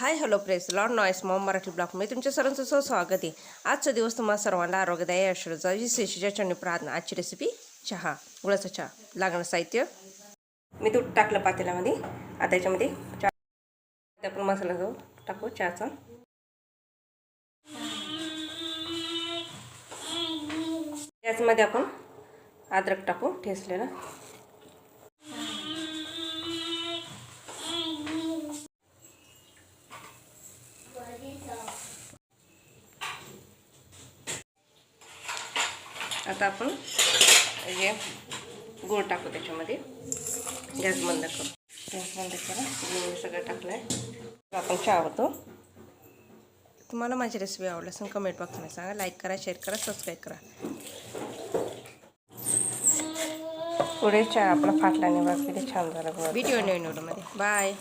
Hi hello press lord noise mom Marathi ब्लॉगमध्ये तुमच्या सर्वांचं सो स्वागत आहे. आजचा दिवस तुम्हाला सर्वांना आरोग्यदायी आशीर्वादा विशेष चटणी प्रार्थना. आजची रेसिपी चहा. गुळाचा चहा. लागणं साहित्य. मी दूध टाकलं पातेल्यामध्ये. आता याच्यामध्ये चहा. आपण मसाला जाऊ टाकू चहाचा. याचमध्ये आपण अद्रक टाकू. ठेसलेलं आता आपण हे गूळ टाकू त्याच्यामध्ये. गॅस बंद करू. गॅस बंद गूळ सगळं टाकलं आहे आपण चहा होतो तुम्हाला माझी रेसिपी आवडली असेल कमेंट बॉक्समध्ये सांगा. लाईक करा शेअर करा सबस्क्राईब करा. पुढे चहा आपला फाटला बघ किती छान झाला व्हिडिओ नवीन व्हिडिओमध्ये बाय